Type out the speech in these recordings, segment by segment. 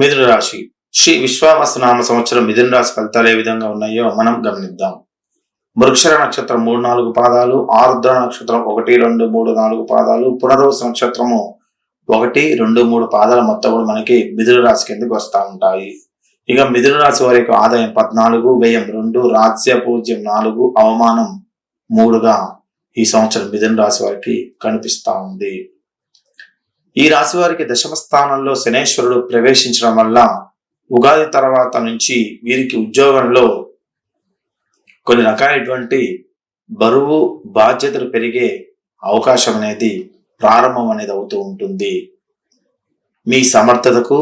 మిథున రాశి. శ్రీ విశ్వావసనామ సంవత్సరం మిథున రాశి ఫలితాలు ఏ విధంగా ఉన్నాయో మనం గమనిద్దాం. మృక్షర నక్షత్రం మూడు నాలుగు పాదాలు ఆరుద్ర నక్షత్రం ఒకటి రెండు మూడు నాలుగు పాదాలు పునర్వస నక్షత్రము ఒకటి రెండు మూడు పాదాల మొత్తం కూడా మనకి మిథున రాశి కిందకి వస్తూ ఉంటాయి. ఇక మిథున రాశి వారి యొక్క ఆదాయం పద్నాలుగు వ్యయం రెండు రాజ్య పూజ్యం నాలుగు అవమానం మూడుగా ఈ సంవత్సరం మిథున రాశి వారికి కనిపిస్తా ఉంది. ఈ రాశి వారికి దశమ స్థానంలో శనేశ్వరుడు ప్రవేశించడం వల్ల ఉగాది తర్వాత నుంచి వీరికి ఉద్యోగంలో కొన్ని రకాలైనటువంటి బరువు బాధ్యతలు పెరిగే అవకాశం అనేది ప్రారంభం అనేది అవుతూ ఉంటుంది. మీ సమర్థతకు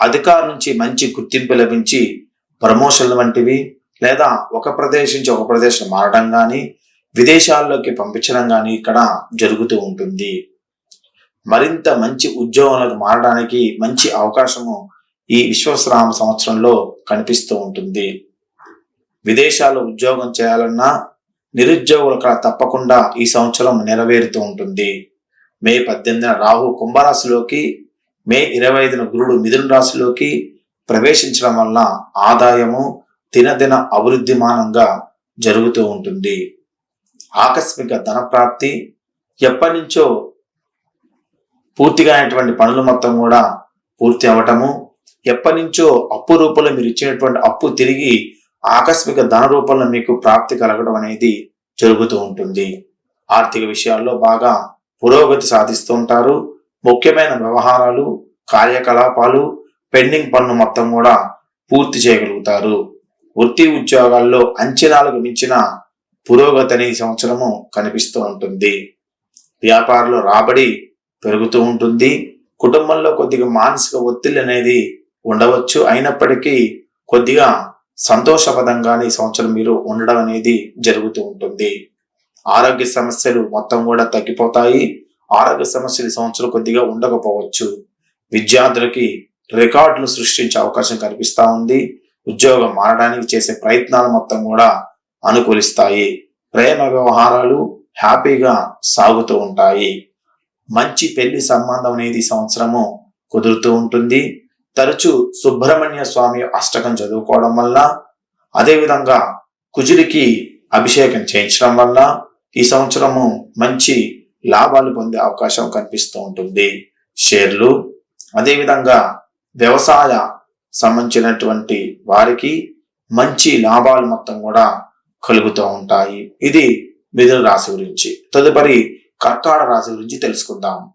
అధికారు నుంచి మంచి గుర్తింపు లభించి ప్రమోషన్లు వంటివి లేదా ఒక ప్రదేశం నుంచి ఒక ప్రదేశం మారడం కానీ విదేశాల్లోకి పంపించడం కానీ ఇక్కడ జరుగుతూ ఉంటుంది. మరింత మంచి ఉద్యోగంలోకి మారడానికి మంచి అవకాశము ఈ విశ్వశ్రామ సంవత్సరంలో కనిపిస్తూ ఉంటుంది. విదేశాల్లో ఉద్యోగం చేయాలన్నా నిరుద్యోగులకు తప్పకుండా ఈ సంవత్సరం నెరవేరుతూ ఉంటుంది. మే పద్దెనిమిదిన రాహు కుంభరాశిలోకి మే ఇరవై ఐదున గురుడు మిథున రాశిలోకి ప్రవేశించడం వలన ఆదాయము దినదిన అభివృద్ధిమానంగా జరుగుతూ ఉంటుంది. ఆకస్మిక ధన ప్రాప్తి ఎప్పటి నుంచో పూర్తిగా అయినటువంటి పనులు మొత్తం కూడా పూర్తి అవ్వటము ఎప్పటి నుంచో అప్పు రూపంలో మీరు ఇచ్చినటువంటి అప్పు తిరిగి ఆకస్మిక ధన రూపంలో మీకు ప్రాప్తి కలగడం అనేది జరుగుతూ ఉంటుంది. ఆర్థిక విషయాల్లో బాగా పురోగతి సాధిస్తూ ఉంటారు. ముఖ్యమైన వ్యవహారాలు కార్యకలాపాలు పెండింగ్ పనులు మొత్తం కూడా పూర్తి చేయగలుగుతారు. వృత్తి ఉద్యోగాల్లో అంచనాలకు మించిన పురోగతి అనే సంవత్సరము కనిపిస్తూ ఉంటుంది. వ్యాపారంలో రాబడి పెరుగుతూ ఉంటుంది. కుటుంబంలో కొద్దిగా మానసిక ఒత్తిడి అనేది ఉండవచ్చు. అయినప్పటికీ కొద్దిగా సంతోషపదంగానే ఈ సంవత్సరం మీరు ఉండడం అనేది జరుగుతూ ఉంటుంది. ఆరోగ్య సమస్యలు మొత్తం కూడా తగ్గిపోతాయి. ఆరోగ్య సమస్యలు ఈ సంవత్సరం కొద్దిగా ఉండకపోవచ్చు. విద్యార్థులకి రికార్డులు సృష్టించే అవకాశం కనిపిస్తూ ఉంది. ఉద్యోగం మారడానికి చేసే ప్రయత్నాలు మొత్తం కూడా అనుకూలిస్తాయి. ప్రేమ వ్యవహారాలు హ్యాపీగా సాగుతూ ఉంటాయి. మంచి పెళ్ళి సంబంధం అనేది సంవత్సరము కుదురుతూ ఉంటుంది. తరచు సుబ్రహ్మణ్య స్వామి అష్టకం చదువుకోవడం వల్ల అదేవిధంగా కుజుడికి అభిషేకం చేయించడం వల్ల ఈ సంవత్సరము మంచి లాభాలు పొందే అవకాశం కనిపిస్తూ ఉంటుంది. షేర్లు అదేవిధంగా వ్యవసాయ సంబంధించినటువంటి వారికి మంచి లాభాలు మొత్తం కూడా కలుగుతూ ఉంటాయి. ఇది మిథున రాశి గురించి. తదుపరి కర్కాడ రాశి గురించి తెలుసుకుందాం.